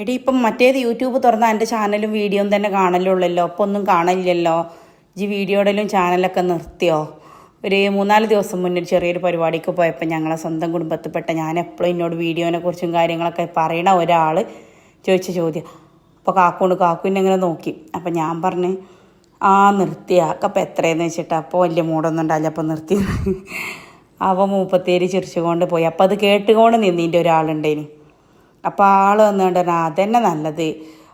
എടി ഇപ്പം മറ്റേത് യൂട്യൂബ് തുറന്നാൽ എന്റെ ചാനലും വീഡിയോയും തന്നെ കാണലുള്ളല്ലോ അപ്പോൾ ഒന്നും കാണില്ലല്ലോ ജി വീഡിയോയിലും ചാനലൊക്കെ നിർത്തിയോ? ഒരു മൂന്നാൽ ദിവസം മുന്നേ ചെറിയൊരു പരിപാടിക്ക് പോയപ്പോൾ ഞങ്ങളെ സ്വന്തം കുടുംബത്തിൽപ്പെട്ട ഞാൻ എപ്പോഴും എന്നോട് വീഡിയോനെ കുറിച്ചും കാര്യങ്ങളൊക്കെ പറയണ ഒരാൾ ചോദിച്ച ചോദ്യം. അപ്പോൾ കാക്കുണ്ട് കാക്കുവിനെ ഇങ്ങനെ നോക്കി. അപ്പം ഞാൻ പറഞ്ഞ് ആ നിർത്തിയ അപ്പം എത്രയെന്ന് വെച്ചിട്ട്? അപ്പോൾ വലിയ മൂടൊന്നും ഉണ്ടായില്ല അപ്പം നിർത്തി. അവ മൂപ്പത്തേരി ചിരിച്ചുകൊണ്ട് പോയി. അപ്പം അത് കേട്ടുകൊണ്ട് നിന്നിന്റെ ഒരാളുണ്ടേനി. അപ്പോൾ ആൾ വന്നുകൊണ്ട് അതന്നെ നല്ലത്.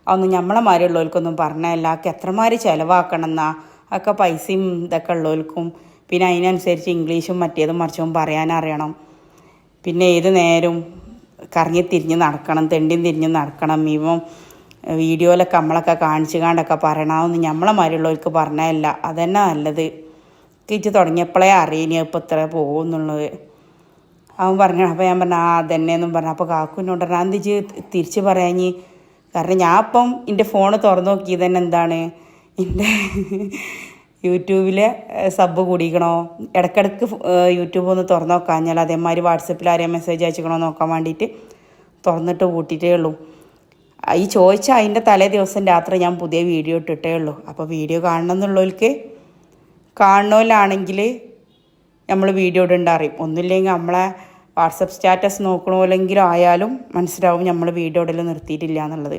അതൊന്നും നമ്മളെ മാരിയുള്ളവർക്കൊന്നും പറഞ്ഞല്ല ഒക്കെ എത്രമാതിരി ചിലവാക്കണം എന്നാ ഒക്കെ പൈസയും ഇതൊക്കെ ഉള്ളവർക്കും പിന്നെ അതിനനുസരിച്ച് ഇംഗ്ലീഷും മറ്റേതും മറിച്ചും പറയാനറിയണം പിന്നെ ഏത് നേരവും കറങ്ങി തിരിഞ്ഞ് നടക്കണം. തെണ്ടിയും തിരിഞ്ഞ് നടക്കണം. ഇവൻ വീഡിയോയിലൊക്കെ നമ്മളൊക്കെ കാണിച്ചു കാണ്ടൊക്കെ പറയണമെന്ന് നമ്മളെ മാരിയുള്ളവർക്ക് പറഞ്ഞതല്ല. അതന്നെ നല്ലത്. കിച്ച് തുടങ്ങിയപ്പോഴേ അറിയിനി ഇപ്പോൾ ഇത്ര പോകുന്നുള്ളത് അവൻ പറഞ്ഞു അപ്പോൾ ഞാൻ പറഞ്ഞു ആ അതന്നെയെന്നും പറഞ്ഞു. അപ്പോൾ കാക്കുവിനോട് പറഞ്ഞു എന്തിച്ച് തിരിച്ച് പറയാഞ്ഞ്. കാരണം ഞാൻ അപ്പം എന്റെ ഫോണ് തുറന്നു നോക്കിയത് തന്നെ എന്താണ്? എന്റെ യൂട്യൂബിലെ സബ് കൂടിക്കണോ? ഇടയ്ക്കിടയ്ക്ക് യൂട്യൂബ് ഒന്ന് തുറന്നു നോക്കാഞ്ഞാൽ അതേമാതിരി വാട്സപ്പിൽ ആരെയും മെസ്സേജ് അയച്ചിക്കണോ നോക്കാൻ വേണ്ടിയിട്ട് തുറന്നിട്ട് കൂട്ടിയിട്ടേ ഉള്ളൂ. ഈ ചോദിച്ച അതിന്റെ തലേ ദിവസം രാത്രി ഞാൻ പുതിയ വീഡിയോ ഇട്ടിട്ടേ ഉള്ളൂ. അപ്പോൾ വീഡിയോ കാണണം എന്നുള്ളവർക്ക് കാണണമല്ലാണെങ്കിൽ നമ്മൾ വീഡിയോ ഇടേണ്ട അറിയും ഒന്നുമില്ലെങ്കിൽ നമ്മളെ വാട്സപ്പ് സ്റ്റാറ്റസ് നോക്കണമെങ്കിലും ആയാലും മനസ്സിലാവും നമ്മൾ വീഡിയോ ഇടൽ നിർത്തിയിട്ടില്ല എന്നുള്ളത്.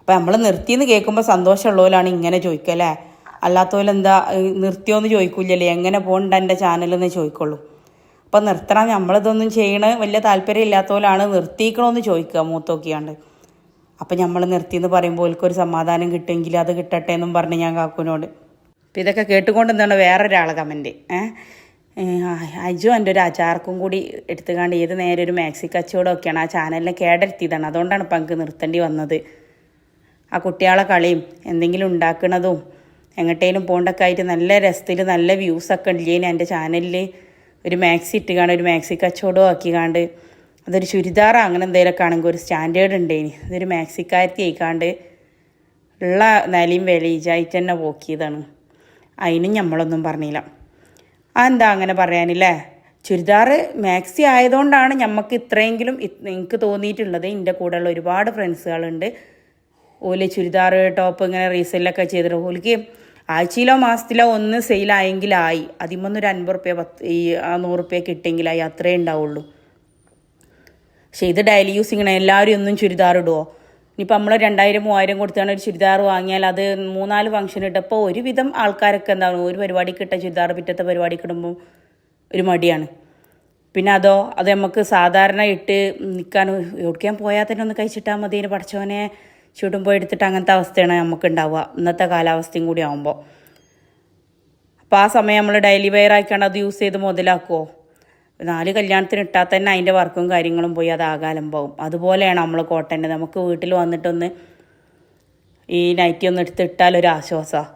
അപ്പോൾ നമ്മൾ നിർത്തിയെന്ന് കേൾക്കുമ്പോൾ സന്തോഷമുള്ളവരാണ് ഇങ്ങനെ ചോദിക്കുക ചോദിക്കല്ലേ അല്ലാത്തവരെന്താ നിർത്തിയോന്ന് ചോദിക്കില്ലല്ലേ? എങ്ങനെ പോകണ്ട എന്റെ ചാനലെന്ന് ചോദിക്കുള്ളൂ. അപ്പോൾ നിർത്തണം. നമ്മളിതൊന്നും ചെയ്യണ വലിയ താല്പര്യം ഇല്ലാത്തവരാണ് നിർത്തിക്കണമെന്ന് ചോദിക്കുക മൂത്തോക്കിയാണ്ട് അപ്പം നമ്മൾ നിർത്തിയെന്ന് പറയുമ്പോൾ ഒരു സമാധാനം കിട്ടുമെങ്കിൽ അത് കിട്ടട്ടെ എന്നും പറഞ്ഞ് ഞാൻ കാക്കുവിനോട് അപ്പം ഇതൊക്കെ കേട്ടുകൊണ്ട് എന്താണ് വേറൊരാൾ കമന്റ് അജു എന്റെ ഒരു അച്ചാർക്കും കൂടി എടുത്തുകാണ്ട് ഏത് നേരെ ഒരു മാക്സി കച്ചവടമൊക്കെയാണ് ആ ചാനലിനെ കേടെടുത്തിയതാണ് അതുകൊണ്ടാണ് ഇപ്പം എനിക്ക് നിർത്തേണ്ടി വന്നത്. ആ കുട്ടികളെ കളിയും എന്തെങ്കിലും ഉണ്ടാക്കണതും എങ്ങോട്ടേലും പോകേണ്ടൊക്കെ ആയിട്ട് നല്ല രസത്തിൽ നല്ല വ്യൂസൊക്കെ ഇനി എന്റെ ചാനലിൽ ഒരു മാക്സി ഇട്ടുകാണ്ട് ഒരു മാക്സി കച്ചവടവും ആക്കിക്കാണ്ട് അതൊരു ചുരിദാർ അങ്ങനെ എന്തെങ്കിലുമൊക്കെ ആണെങ്കിൽ ഒരു സ്റ്റാൻഡേർഡ് ഉണ്ടേനി. അതൊരു മാക്സിക്കാരത്തി ആയിക്കാണ്ട് ഉള്ള നിലയും വെളിയിച്ചായിട്ട് തന്നെ പോക്കിയതാണ്. അതിനും നമ്മളൊന്നും പറഞ്ഞില്ല. അതെന്താ അങ്ങനെ പറയാനില്ലേ? ചുരിദാർ മാക്സി ആയതുകൊണ്ടാണ് നമുക്ക് ഇത്രയെങ്കിലും എനിക്ക് തോന്നിയിട്ടുള്ളത്. എന്റെ കൂടെയുള്ള ഒരുപാട് ഫ്രണ്ട്സുകളുണ്ട്. ഓൽ ചുരിദാർ ടോപ്പ് ഇങ്ങനെ റീസെല്ലൊക്കെ ചെയ്തിട്ട് ഓലിക്ക് ആഴ്ചയിലോ മാസത്തിലോ ഒന്ന് സെയിലായെങ്കിലായി അതിമൊന്നൊരു അൻപത് റുപ്യ പത്ത് ഈ നൂറ് റുപ്യ കിട്ടിയെങ്കിലായി അത്രേ ഉണ്ടാവുള്ളൂ പക്ഷേ ഇത് ഡെയിലി യൂസിങ്ങനെ എല്ലാവരും ഒന്നും ചുരിദാർ ഇടുമോ ഇനിയിപ്പോൾ നമ്മൾ രണ്ടായിരം മൂവായിരം കൊടുത്താണ് ഒരു ചുരിദാർ വാങ്ങിയാൽ അത് മൂന്നാൽ ഫംഗ്ഷൻ ഇട്ടപ്പോൾ ഒരുവിധം ആൾക്കാരൊക്കെ എന്താണ് ഒരു പരിപാടിക്ക് ഇട്ട ചുരിദാർ പിറ്റത്തെ പരിപാടിക്ക് ഇടുമ്പോൾ ഒരു മടിയാണ്. പിന്നെ അതോ അത് നമുക്ക് സാധാരണ ഇട്ട് നിൽക്കാൻ എവിടേക്കാൻ പോയാൽ തന്നെ ഒന്ന് കഴിച്ചിട്ടാൽ മതി. അതിന് പഠിച്ചവനെ ചുടുമ്പോൾ എടുത്തിട്ട് അങ്ങനത്തെ അവസ്ഥയാണ് നമുക്ക് ഉണ്ടാവുക ഇന്നത്തെ കാലാവസ്ഥയും കൂടി ആകുമ്പോൾ അപ്പോൾ ആ സമയം നമ്മൾ ഡെയിലി വെയർ ആയിക്കാണ്ട് അത് യൂസ് ചെയ്ത് മുതലാക്കുമോ നാല് കല്യാണത്തിന് ഇട്ടാൽ തന്നെ അതിന്റെ വർക്കും കാര്യങ്ങളും പോയി അത് ആകാലമ്പാവും അതുപോലെയാണ് നമ്മൾ കോട്ടന്റെ. നമുക്ക് വീട്ടിൽ വന്നിട്ടൊന്ന് ഈ നൈറ്റി ഒന്ന് എടുത്ത് ഇട്ടാൽ ഒരു ആശ്വാസമാണ്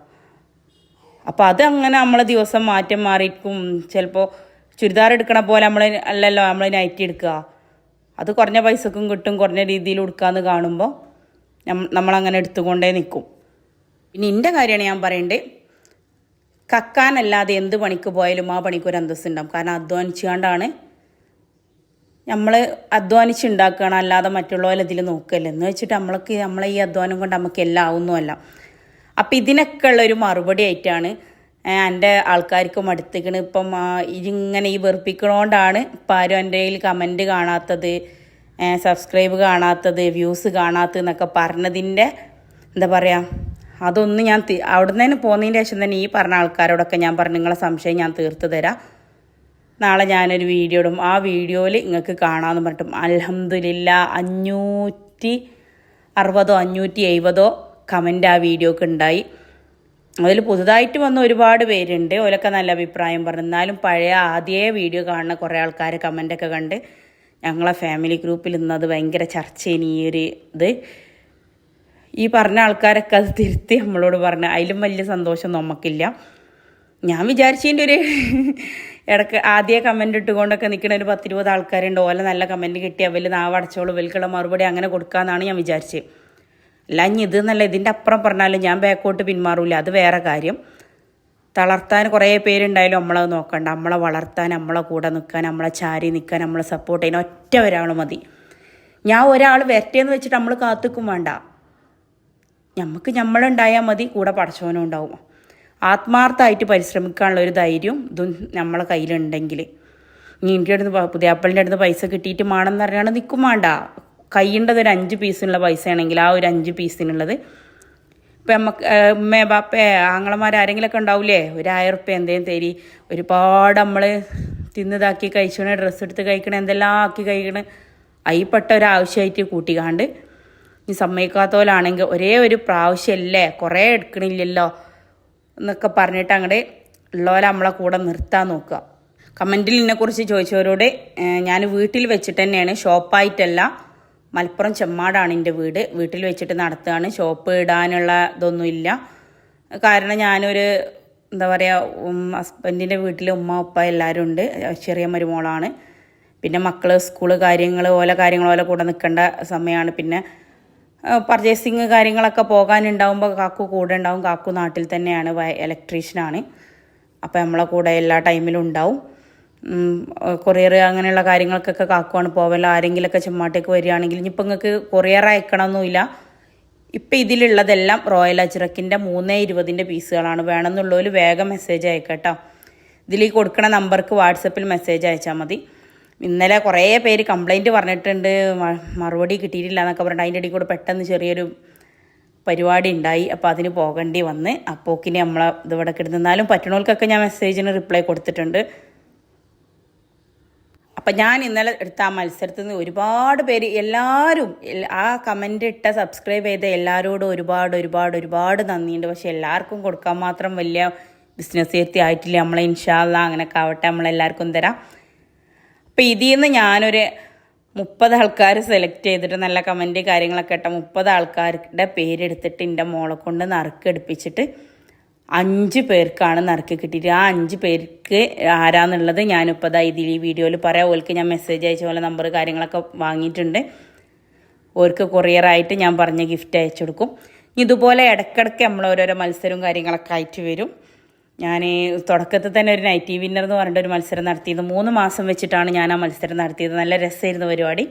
അപ്പോൾ അത് അങ്ങനെ നമ്മളെ ദിവസം മാറ്റം മാറിയിരിക്കും. ചിലപ്പോൾ ചുരിദാർ എടുക്കണ പോലെ നമ്മൾ അല്ലല്ലോ നമ്മൾ നൈറ്റി എടുക്കുക. അത് കുറഞ്ഞ പൈസക്കും കിട്ടും കുറഞ്ഞ രീതിയിൽ കൊടുക്കാമെന്ന് കാണുമ്പോൾ നമ്മളങ്ങനെ എടുത്തുകൊണ്ടേ നിൽക്കും. പിന്നെ എന്റെ കാര്യമാണ് ഞാൻ പറയേണ്ടത് കക്കാനല്ലാതെ എന്ത് പണിക്ക് പോയാലും ആ പണിക്ക് ഒരു ഉണ്ടാവും. കാരണം അധ്വാനിച്ചുകൊണ്ടാണ് നമ്മൾ അധ്വാനിച്ചുണ്ടാക്കുകയാണ്. അല്ലാതെ മറ്റുള്ളവരെ ഇതിൽ നോക്കല്ല എന്ന് വെച്ചിട്ട് നമ്മൾക്ക് നമ്മളെ ഈ അധ്വാനം കൊണ്ട് നമുക്ക് എല്ലാം ആവുന്നുമല്ല അപ്പം ഇതിനൊക്കെ ഉള്ളൊരു മറുപടി ആയിട്ടാണ് എന്റെ ആൾക്കാർക്ക് മടുത്തിക്കണ് ഇപ്പം ഇങ്ങനെ ഈ വെറുപ്പിക്കണോണ്ടാണ് ഇപ്പം ആരും എന്റെ കയ്യിൽ കമന്റ് കാണാത്തത് സബ്സ്ക്രൈബ് കാണാത്തത് വ്യൂസ് കാണാത്തത് എന്നൊക്കെ പറഞ്ഞതിന്റെ എന്താ പറയുക അതൊന്നും ഞാൻ അവിടെ നിന്ന് പോകുന്നതിന് ശേഷം തന്നെ ഈ പറഞ്ഞ ആൾക്കാരോടൊക്കെ ഞാൻ പറഞ്ഞു നിങ്ങളെ സംശയം ഞാൻ തീർത്ത് തരാം. നാളെ ഞാനൊരു വീഡിയോ ഇടും. ആ വീഡിയോയിൽ നിങ്ങൾക്ക് കാണാമെന്ന് പറഞ്ഞിട്ടും അലഹമില്ല അഞ്ഞൂറ്റി അറുപതോ അഞ്ഞൂറ്റി എഴുപതോ കമന്റ് ആ വീഡിയോക്ക് ഉണ്ടായി. അതിൽ പുതുതായിട്ട് വന്ന ഒരുപാട് പേരുണ്ട്. ഓലൊക്കെ നല്ല അഭിപ്രായം പറഞ്ഞു. എന്നാലും പഴയ ആദ്യേ വീഡിയോ കാണുന്ന കുറേ ആൾക്കാർ കമന്റൊക്കെ കണ്ട് ഞങ്ങളെ ഫാമിലി ഗ്രൂപ്പിൽ ഇന്നത് ഭയങ്കര ചർച്ചയാണ് ഈ ഒരു ഇത്. ഈ പറഞ്ഞ ആൾക്കാരൊക്കെ അത് തിരുത്തി നമ്മളോട് പറഞ്ഞു. അതിലും വലിയ സന്തോഷം നമുക്കില്ല ഞാൻ വിചാരിച്ചതിന്റെ ഒരു ഇടയ്ക്ക് ആദ്യ കമന്റ് ഇട്ടുകൊണ്ടൊക്കെ നിൽക്കുന്ന ഒരു പത്തിരുപത് ആൾക്കാരുണ്ട്. ഓല നല്ല കമന്റ് കിട്ടി. അവൽ നാവടച്ചോളൂ ഇവൽക്കുള്ള മറുപടി അങ്ങനെ കൊടുക്കാമെന്നാണ് ഞാൻ വിചാരിച്ചത് അല്ല ഇനി ഇത് എന്നല്ല ഇതിന്റെ അപ്പുറം പറഞ്ഞാലും ഞാൻ ബാക്കോട്ട് പിന്മാറൂല. അത് വേറെ കാര്യം. തളർത്താൻ കുറേ പേരുണ്ടായാലും നമ്മളത് നോക്കണ്ട. നമ്മളെ വളർത്താൻ നമ്മളെ കൂടെ നിൽക്കാൻ നമ്മളെ ചാരി നിൽക്കാൻ നമ്മളെ സപ്പോർട്ട് ചെയ്യാൻ ഒറ്റ ഒരാൾ മതി. ഞാൻ ഒരാൾ വരട്ടേന്ന് വെച്ചിട്ട് നമ്മൾ കാത്തുക്കും വേണ്ട. നമുക്ക് നമ്മളുണ്ടായാൽ മതി കൂടെ പടച്ചവനും ഉണ്ടാവും. ആത്മാർത്ഥമായിട്ട് പരിശ്രമിക്കാനുള്ള ഒരു ധൈര്യം ഇതും നമ്മളെ കയ്യിലുണ്ടെങ്കിൽ ഇനി എന്റെ അടുത്ത് പുതിയാപ്പളിന്റെ അടുത്ത് പൈസ കിട്ടിയിട്ട് മാണെന്ന് അറിയാണ്ട് നിൽക്കും വേണ്ട കയ്യേണ്ടത് ഒരു അഞ്ച് പീസിനുള്ള പൈസ ആണെങ്കിൽ ആ ഒരു അഞ്ച് പീസിനുള്ളത്. ഇപ്പം നമുക്ക് ഉമ്മേ ബാപ്പേ ആങ്ങളമാർ ആരെങ്കിലുമൊക്കെ ഉണ്ടാവില്ലേ ഒരു ആയിരം എന്തേലും തരി. ഒരുപാട് നമ്മൾ തിന്നതാക്കി കഴിച്ചു ഡ്രസ്സ് എടുത്ത് കഴിക്കണേ എന്തെല്ലാം ആക്കി കഴിക്കണേ. അയിപ്പെട്ട ഒരാവശ്യമായിട്ട് കൂട്ടിക്കാണ്ട് ഈ സമ്മതിക്കാത്തവരാണെങ്കിൽ ഒരേ ഒരു പ്രാവശ്യമല്ലേ കുറേ എടുക്കണില്ലല്ലോ എന്നൊക്കെ പറഞ്ഞിട്ട് അങ്ങോട്ട് ഉള്ളവരെ നമ്മളെ കൂടെ നിർത്താൻ നോക്കുക. കമന്റിൽ ഇതിനെക്കുറിച്ച് ചോദിച്ചവരോട് ഞാൻ വീട്ടിൽ വെച്ചിട്ട് തന്നെയാണ്. ഷോപ്പായിട്ടല്ല മലപ്പുറം ചെമ്മാടാണ് എന്റെ വീട്. വീട്ടിൽ വെച്ചിട്ട് നടത്തുകയാണ്. ഷോപ്പ് ഇടാനുള്ള ഇതൊന്നുമില്ല. കാരണം ഞാനൊരു എന്താ പറയുക ഹസ്ബൻഡിന്റെ വീട്ടിൽ ഉമ്മ ഉപ്പ എല്ലാവരും ഉണ്ട്. ചെറിയ മരുമോളാണ് പിന്നെ മക്കൾ സ്കൂൾ കാര്യങ്ങൾ ഓല കാര്യങ്ങൾ ഓല കൂടെ നിൽക്കേണ്ട സമയമാണ്. പിന്നെ പർച്ചേസിങ് കാര്യങ്ങളൊക്കെ പോകാനുണ്ടാവുമ്പോൾ കാക്കു കൂടെ ഉണ്ടാവും. കാക്കു നാട്ടിൽ തന്നെയാണ് ഇലക്ട്രീഷ്യനാണ് അപ്പോൾ നമ്മളെ കൂടെ എല്ലാ ടൈമിലും ഉണ്ടാവും. കൊറിയർ അങ്ങനെയുള്ള കാര്യങ്ങൾക്കൊക്കെ കാക്കുവാണ് പോവല്ല ആരെങ്കിലുമൊക്കെ ചെമ്മാട്ടേക്ക് വരികയാണെങ്കിൽ ഇനിയിപ്പോൾ നിങ്ങൾക്ക് കൊറിയർ അയക്കണമെന്നില്ല ഇപ്പം ഇതിലുള്ളതെല്ലാം റോയൽ അജ്രക്കിന്റെ മൂന്ന് ഇരുപതിന്റെ പീസുകളാണ്. വേണമെന്നുള്ളവർ വേഗം മെസ്സേജ് അയക്കട്ടോ ഇതിൽ കൊടുക്കണ നമ്പർക്ക് വാട്സപ്പിൽ മെസ്സേജ് അയച്ചാൽ മതി. ഇന്നലെ കുറേ പേര് കംപ്ലൈന്റ് പറഞ്ഞിട്ടുണ്ട്. മറുപടി കിട്ടിയിട്ടില്ല എന്നൊക്കെ പറഞ്ഞിട്ട് അതിന്റെ ഇടയിൽ കൂടെ പെട്ടെന്ന് ചെറിയൊരു പരിപാടി ഉണ്ടായി. അപ്പോൾ അതിന് പോകേണ്ടി വന്ന്. അപ്പോക്കിന് നമ്മളെ ഇതിവിടെ കിടന്നാലും പറ്റണോൾക്കൊക്കെ ഞാൻ മെസ്സേജിന് റിപ്ലൈ കൊടുത്തിട്ടുണ്ട്. അപ്പം ഞാൻ ഇന്നലെ എടുത്ത ആ മത്സരത്തിൽ നിന്ന് ഒരുപാട് പേര് എല്ലാവരും ആ കമന്റ് ഇട്ട സബ്സ്ക്രൈബ് ചെയ്ത എല്ലാവരോടും ഒരുപാട് ഒരുപാട് ഒരുപാട് നന്ദിയുണ്ട്. പക്ഷെ എല്ലാവർക്കും കൊടുക്കാൻ മാത്രം വലിയ ബിസിനസ് എത്തി ആയിട്ടില്ല. നമ്മളെ ഇൻഷാല്ല അങ്ങനെയൊക്കെ ആവട്ടെ. നമ്മളെല്ലാവർക്കും തരാം. അപ്പം ഇതിൽ നിന്ന് ഞാനൊരു മുപ്പത് ആൾക്കാർ സെലക്ട് ചെയ്തിട്ട് നല്ല കമന്റ് കാര്യങ്ങളൊക്കെ ഇട്ട മുപ്പത് ആൾക്കാരുടെ പേരെടുത്തിട്ട് എന്റെ മോളെ കൊണ്ട് നറുക്കെടുപ്പിച്ചിട്ട് അഞ്ച് പേർക്കാണ് നറുക്ക് കിട്ടിയിട്ട്. ആ അഞ്ച് പേർക്ക് ആരാന്നുള്ളത് ഞാനിപ്പോൾ ഇതാ ഇതിൽ ഈ വീഡിയോയിൽ പറയാം. ഓർക്ക് ഞാൻ മെസ്സേജ് അയച്ച പോലെ നമ്പർ കാര്യങ്ങളൊക്കെ വാങ്ങിയിട്ടുണ്ട്. ഓർക്ക് കൊറിയറായിട്ട് ഞാൻ പറഞ്ഞ ഗിഫ്റ്റ് അയച്ചു കൊടുക്കും. ഇതുപോലെ ഇടയ്ക്കിടയ്ക്ക് നമ്മൾ ഓരോരോ മത്സരവും കാര്യങ്ങളൊക്കെ ആയിട്ട് വരും. ഞാൻ തുടക്കത്തിൽ തന്നെ ഒരു നൈറ്റി വിന്നർ എന്ന് പറഞ്ഞിട്ട് ഒരു മത്സരം നടത്തിയത്. മൂന്ന് മാസം വെച്ചിട്ടാണ് ഞാൻ ആ മത്സരം നടത്തിയത്. നല്ല രസമായിരുന്നു പരിപാടി.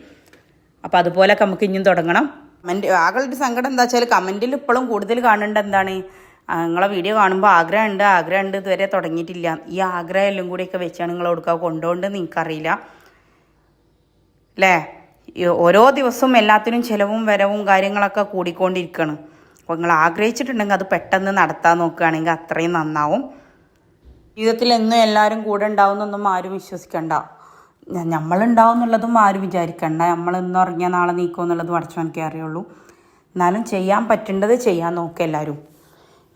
അപ്പോൾ അതുപോലൊക്കെ നമുക്ക് ഇനിയും തുടങ്ങണം. കമന്റ് ആകളുടെ സങ്കടം എന്താ വെച്ചാൽ കമന്റിൽ ഇപ്പോഴും കൂടുതൽ കാണേണ്ട എന്താണ്? നിങ്ങളെ വീഡിയോ കാണുമ്പോൾ ആഗ്രഹമുണ്ട് ആഗ്രഹമുണ്ട് ഇതുവരെ തുടങ്ങിയിട്ടില്ല. ഈ ആഗ്രഹം എല്ലാം കൂടിയൊക്കെ വെച്ചാണ് നിങ്ങൾ കൊടുക്കുക. കൊണ്ടുപോകേണ്ടത് നിങ്ങൾക്കറിയില്ല അല്ലേ ഓരോ ദിവസവും എല്ലാത്തിനും ചിലവും വരവും കാര്യങ്ങളൊക്കെ കൂടിക്കൊണ്ടിരിക്കുകയാണ് അപ്പോൾ നിങ്ങൾ ആഗ്രഹിച്ചിട്ടുണ്ടെങ്കിൽ അത് പെട്ടെന്ന് നടത്താൻ നോക്കുകയാണെങ്കിൽ അത്രയും നന്നാവും. ജീവിതത്തിൽ എന്നും എല്ലാവരും കൂടെ ഉണ്ടാവുന്നൊന്നും ആരും വിശ്വസിക്കണ്ട. നമ്മളുണ്ടാവും എന്നുള്ളതും ആരും വിചാരിക്കണ്ട. നമ്മൾ ഇന്ന് ഇറങ്ങിയ നാളെ നീക്കും എന്നുള്ളത് എനിക്ക് അറിയുള്ളൂ എന്നാലും ചെയ്യാൻ പറ്റേണ്ടത് ചെയ്യാൻ നോക്കുക എല്ലാവരും.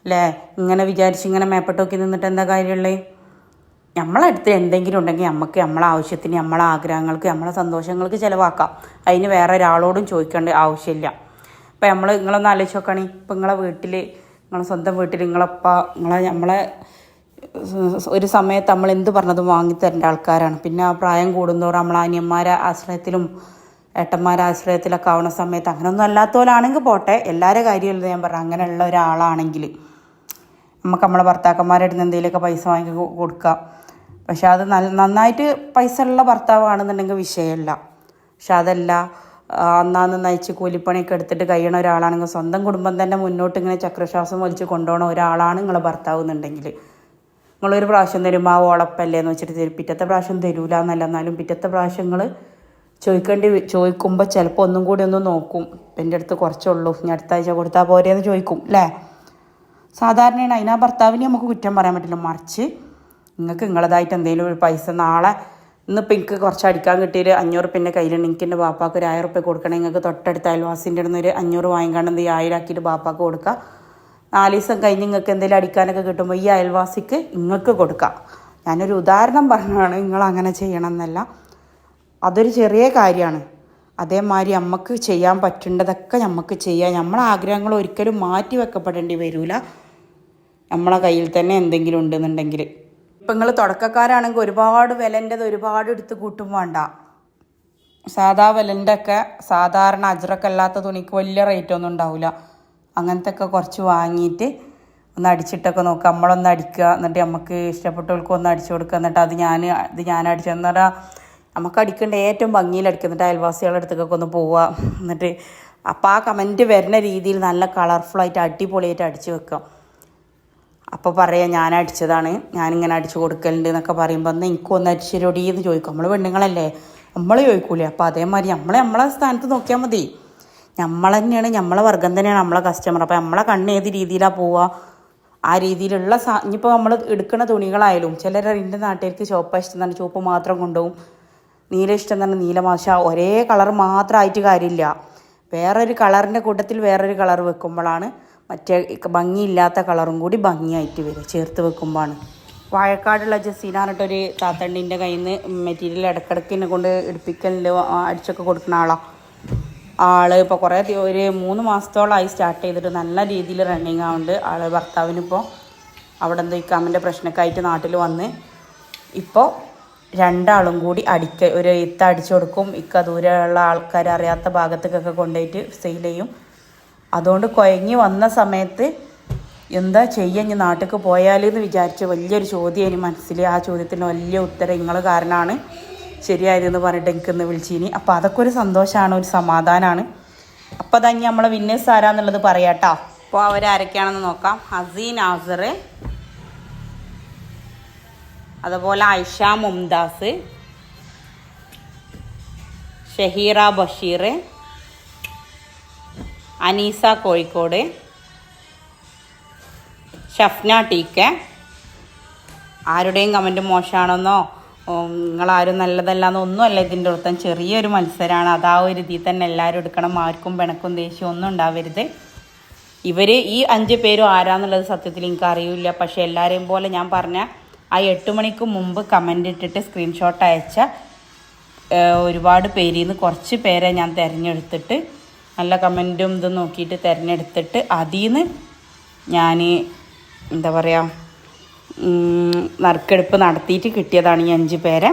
അല്ലേ? ഇങ്ങനെ വിചാരിച്ച് ഇങ്ങനെ മേപ്പെട്ട് നോക്കി നിന്നിട്ട് എന്താ കാര്യമുള്ളത് നമ്മളടുത്ത് എന്തെങ്കിലും ഉണ്ടെങ്കിൽ നമുക്ക് നമ്മളെ ആവശ്യത്തിന് നമ്മളെ ആഗ്രഹങ്ങൾക്ക് നമ്മളെ സന്തോഷങ്ങൾക്ക് ചിലവാക്കാം. അതിന് വേറെ ഒരാളോടും ചോദിക്കേണ്ട ആവശ്യമില്ല. ഇപ്പം നമ്മൾ നിങ്ങളൊന്ന് ആലോചിച്ച് നോക്കുകയാണെങ്കിൽ ഇപ്പം നിങ്ങളെ വീട്ടിൽ നിങ്ങളെ സ്വന്തം വീട്ടിൽ നിങ്ങളപ്പ നിങ്ങളെ നമ്മളെ ഒരു സമയത്ത് നമ്മൾ എന്ത് പറഞ്ഞതും വാങ്ങിത്തരേണ്ട ആൾക്കാരാണ്. പിന്നെ ആ പ്രായം കൂടുന്തോറും നമ്മൾ അനിയന്മാരെ ആശ്രയത്തിലും ഏട്ടന്മാരെ ആശ്രയത്തിലൊക്കെ ആവുന്ന സമയത്ത് അങ്ങനെയൊന്നും അല്ലാത്തവരാണെങ്കിൽ പോട്ടെ. എല്ലാവരുടെ കാര്യമല്ല ഞാൻ പറഞ്ഞു. അങ്ങനെയുള്ള ഒരാളാണെങ്കിൽ നമുക്ക് നമ്മളെ ഭർത്താക്കന്മാരുടെ അടുത്ത് എന്തെങ്കിലുമൊക്കെ പൈസ വാങ്ങി കൊടുക്കാം. പക്ഷെ അത് നന്നായിട്ട് പൈസ ഉള്ള ഭർത്താവാണെന്നുണ്ടെങ്കിൽ വിഷയമല്ല പക്ഷെ അതല്ല അന്നാന്ന് നയിച്ച് കൂലിപ്പണിയൊക്കെ എടുത്തിട്ട് കഴിയണ ഒരാളാണെങ്കിൽ സ്വന്തം കുടുംബം തന്നെ മുന്നോട്ട് ഇങ്ങനെ ചക്രശ്വാസം വലിച്ച് കൊണ്ടുപോകണ ഒരാളാണ് നിങ്ങളെ ഭർത്താവ് എന്നുണ്ടെങ്കിൽ. നിങ്ങളൊരു പ്രാവശ്യം തരുമ്പോൾ ആ ഓളപ്പല്ലേ എന്ന് വെച്ചിട്ട് തരും. പിറ്റത്തെ പ്രാവശ്യം തരൂല എന്നല്ല എന്നാലും പിറ്റത്തെ പ്രാവശ്യം നിങ്ങൾ ചോദിക്കേണ്ടി ചോദിക്കുമ്പോൾ ചിലപ്പോൾ ഒന്നും കൂടി ഒന്ന് നോക്കും. എന്റെ അടുത്ത് കുറച്ചുള്ളൂ ഞാൻ അടുത്ത ആഴ്ച കൊടുത്താൽ പോരെയെന്ന് ചോദിക്കും അല്ലേ സാധാരണയാണ് അതിനാ ഭർത്താവിനെ നമുക്ക് കുറ്റം പറയാൻ പറ്റില്ല. മറിച്ച് നിങ്ങൾക്ക് നിങ്ങളതായിട്ട് എന്തെങ്കിലും ഒരു പൈസ നാളെ ഇന്നിപ്പോൾ എനിക്ക് കുറച്ച് അടിക്കാൻ കിട്ടിയൊരു അഞ്ഞൂറ് പിന്നെ കയ്യിലുണ്ട്. എനിക്ക് എന്റെ ബാപ്പാക്ക് ഒരു ആയിരം റുപ്യ കൊടുക്കണം. നിങ്ങൾക്ക് തൊട്ടടുത്ത അയൽവാസിന്റെ അടുന്ന് ഒരു അഞ്ഞൂറ് വാങ്ങിക്കാണ്ട് എന്ത് ആയിരാക്കിയിട്ട് ബാപ്പാക്ക് കൊടുക്കുക നാല് ദിവസം കഴിഞ്ഞ് നിങ്ങൾക്ക് എന്തെങ്കിലും അടിക്കാനൊക്കെ കിട്ടുമ്പോൾ ഈ അയൽവാസിക്ക് നിങ്ങൾക്ക് കൊടുക്കാം. ഞാനൊരു ഉദാഹരണം പറഞ്ഞാണ് നിങ്ങൾ അങ്ങനെ ചെയ്യണം എന്നല്ല അതൊരു ചെറിയ കാര്യമാണ്. അതേമാതിരി നമുക്ക് ചെയ്യാൻ പറ്റേണ്ടതൊക്കെ നമുക്ക് ചെയ്യാം. നമ്മളെ ആഗ്രഹങ്ങൾ ഒരിക്കലും മാറ്റി വെക്കപ്പെടേണ്ടി വരില്ല നമ്മളെ കയ്യിൽ തന്നെ എന്തെങ്കിലും ഉണ്ടെന്നുണ്ടെങ്കിൽ. ഇപ്പം നിങ്ങൾ തുടക്കക്കാരാണെങ്കിൽ ഒരുപാട് വിലന്റെത് ഒരുപാട് എടുത്ത് കൂട്ടും വേണ്ട. സാധാ വിലന്റെ ഒക്കെ സാധാരണ അജ്രക്ക് അല്ലാത്ത തുണിക്ക് വലിയ റേറ്റ് ഒന്നും ഉണ്ടാവില്ല അങ്ങനത്തെ ഒക്കെ കുറച്ച് വാങ്ങിയിട്ട് ഒന്ന് അടിച്ചിട്ടൊക്കെ നോക്കുക നമ്മളൊന്ന് അടിക്കുക എന്നിട്ട് നമുക്ക് ഇഷ്ടപ്പെട്ടവർക്ക് ഒന്ന് അടിച്ചു കൊടുക്കുക എന്നിട്ട് അത് ഞാൻ ഇത് ഞാൻ അടിച്ചു എന്നാൽ നമുക്ക് അടിക്കേണ്ട ഏറ്റവും ഭംഗിയിൽ അടിക്കുക. എന്നിട്ട് അയൽവാസികളുടെ അടുത്തേക്കൊക്കെ ഒന്ന് പോവുക. എന്നിട്ട് അപ്പോൾ ആ കമന്റ് വരുന്ന രീതിയിൽ നല്ല കളർഫുള്ളായിട്ട് അടിപൊളിയായിട്ട് അടിച്ച് വെക്കാം അപ്പോൾ പറയാം ഞാൻ അടിച്ചതാണ്. ഞാനിങ്ങനെ അടിച്ചു കൊടുക്കലുണ്ട് എന്നൊക്കെ പറയുമ്പോൾ എന്നാൽ എനിക്കൊന്ന് അടിച്ചിരൊടി എന്ന് ചോദിക്കും. നമ്മൾ പെണ്ണുങ്ങളല്ലേ? നമ്മൾ ചോദിക്കൂലേ. അപ്പോൾ അതേമാതിരി നമ്മളെ നമ്മളെ സ്ഥാനത്ത് നോക്കിയാൽ മതി. നമ്മൾ തന്നെയാണ് നമ്മളെ വർഗം തന്നെയാണ് നമ്മളെ കസ്റ്റമർ അപ്പോൾ നമ്മളെ കണ്ണ് ഏത് രീതിയിലാണ് പോവുക ആ രീതിയിലുള്ള സാ ഇനിയിപ്പോൾ നമ്മൾ എടുക്കുന്ന തുണികളായാലും ചിലർ എന്റെ നാട്ടിലേക്ക് ചുവപ്പ ഇഷ്ടം തന്നെ ചുവപ്പ് മാത്രം കൊണ്ടുപോകും. നീല ഇഷ്ടം തന്നെ നീല നീലമാശ ഒരേ കളർ മാത്രമായിട്ട് കാര്യമില്ല. വേറൊരു കളറിന്റെ കൂട്ടത്തിൽ വേറൊരു കളർ വെക്കുമ്പോഴാണ് മറ്റേ ഭംഗിയില്ലാത്ത കളറും കൂടി ഭംഗിയായിട്ട് വരും ചേർത്ത് വെക്കുമ്പോഴാണ് വാഴക്കാടുള്ള ജസീന പറഞ്ഞിട്ടൊരു താത്തണ്ണിന്റെ കയ്യിൽ നിന്ന് മെറ്റീരിയൽ ഇടക്കിടക്ക് എന്നെ കൊണ്ട് എടുപ്പിക്കലിൽ അടിച്ചൊക്കെ കൊടുക്കുന്ന ആളാണ് ആൾ ഇപ്പോൾ കുറേ ഒരു മൂന്ന് മാസത്തോളമായി സ്റ്റാർട്ട് ചെയ്തിട്ട് നല്ല രീതിയിൽ റണ്ണിങ് ആവുന്നുണ്ട് ആൾ ഭർത്താവിനിപ്പോൾ അവിടെ എന്തോ ഇക്കാമിന്റെ പ്രശ്നമൊക്കെ ആയിട്ട് നാട്ടിൽ വന്ന് ഇപ്പോൾ രണ്ടാളും കൂടി അടിക്ക ഒരു ഇത്ത അടിച്ചു കൊടുക്കും ഇക്ക ദൂരെയുള്ള ആൾക്കാർ അറിയാത്ത ഭാഗത്തേക്കൊക്കെ കൊണ്ടുപോയിട്ട് സെയിൽ ചെയ്യും. അതുകൊണ്ട് കുഴങ്ങി വന്ന സമയത്ത് എന്താ ചെയ്യുക ഇനി നാട്ടിലേക്ക് പോയാലെന്ന് വിചാരിച്ച വലിയൊരു ചോദ്യം ഇനി മനസ്സിൽ ആ ചോദ്യത്തിന് വലിയ ഉത്തരം നിങ്ങൾ കാരണമാണ് ശരിയായതെന്ന് പറഞ്ഞിട്ട് എനിക്കൊന്ന് വിളിച്ചിനി. അപ്പോൾ അതൊക്കെ ഒരു സന്തോഷമാണ് ഒരു സമാധാനമാണ് അപ്പോൾ അതാ ഇനി നമ്മളെ വിന്നേഴ്സ് ആരാന്നുള്ളത് പറയാട്ടോ. അപ്പോൾ അവരാരൊക്കെയാണെന്ന് നോക്കാം. ഹസീൻ ആസർ അതുപോലെ Aisha Mumtaz Shahira Basheer Aneesa Kozhikode. Shafna T K. ആരുടെയും കമന്റ് മോശമാണെന്നോ നിങ്ങളാരും നല്ലതല്ലാന്നോ ഒന്നുമല്ല. ഇതിന്റെ അർത്ഥം ചെറിയൊരു മത്സരമാണ് അതാ ഒരു ഇതിൽ തന്നെ എല്ലാവരും എടുക്കണം. ആർക്കും പിണക്കും ദേഷ്യം ഒന്നും ഉണ്ടാവരുത്. ഇവർ ഈ അഞ്ച് പേരും ആരാന്നുള്ളത് സത്യത്തിൽ എനിക്ക് അറിയില്ല. പക്ഷേ എല്ലാവരെയും പോലെ ഞാൻ പറഞ്ഞ ആ എട്ട് മണിക്ക് മുമ്പ് കമന്റ് ഇട്ടിട്ട് സ്ക്രീൻഷോട്ട് അയച്ച ഒരുപാട് പേരിൽ നിന്ന് കുറച്ച് പേരെ ഞാൻ തിരഞ്ഞെടുത്തിട്ട് നല്ല കമന്റും ഇതും നോക്കിയിട്ട് തിരഞ്ഞെടുത്തിട്ട് അതിൽ നിന്ന് ഞാൻ എന്താ പറയുക നറുക്കെടുപ്പ് നടത്തിയിട്ട് കിട്ടിയതാണ് ഈ അഞ്ച് പേരെ.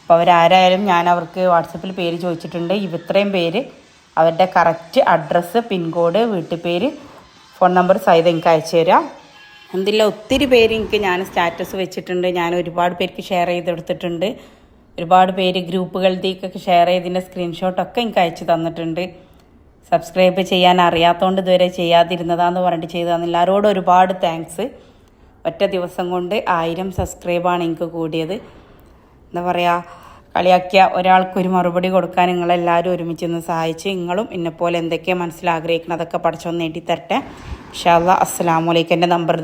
അപ്പോൾ അവരാരായാലും ഞാൻ അവർക്ക് വാട്സപ്പിൽ പേര് ചോദിച്ചിട്ടുണ്ട്. ഇത്രയും പേര് അവരുടെ കറക്റ്റ് അഡ്രസ്സ് പിൻകോഡ് വീട്ടുപേര് ഫോൺ നമ്പർ സഹിതം എനിക്ക് അയച്ചു തരാം. എന്തില്ല ഒത്തിരി പേര് എനിക്ക് ഞാൻ സ്റ്റാറ്റസ് വെച്ചിട്ടുണ്ട്. ഞാൻ ഒരുപാട് പേർക്ക് ഷെയർ ചെയ്തെടുത്തിട്ടുണ്ട് ഒരുപാട് പേര് ഗ്രൂപ്പുകളിലേക്കൊക്കെ ഷെയർ ചെയ്തതിന്റെ സ്ക്രീൻഷോട്ടൊക്കെ എനിക്ക് അയച്ചു തന്നിട്ടുണ്ട്. സബ്സ്ക്രൈബ് ചെയ്യാൻ അറിയാത്തതുകൊണ്ട് ഇതുവരെ ചെയ്യാതിരുന്നതാന്ന് പറഞ്ഞിട്ട് ചെയ്തതാണ്. എല്ലാവരോടും ഒരുപാട് താങ്ക്സ് ഒറ്റ ദിവസം കൊണ്ട് ആയിരം സബ്സ്ക്രൈബാണ് എനിക്ക് കൂടിയത്. എന്താ പറയുക കളിയാക്കിയ ഒരാൾക്കൊരു മറുപടി കൊടുക്കാൻ നിങ്ങളെല്ലാവരും ഒരുമിച്ച് നിന്ന് സഹായിച്ച് നിങ്ങളും ഇന്നെപ്പോലെ എന്തൊക്കെയാണ് മനസ്സിലാഗ്രഹിക്കണം അതൊക്കെ പഠിച്ചൊന്ന് നേടി തരട്ടെ. അസ്സലാമു അലൈക്കും. എന്റെ നമ്പർ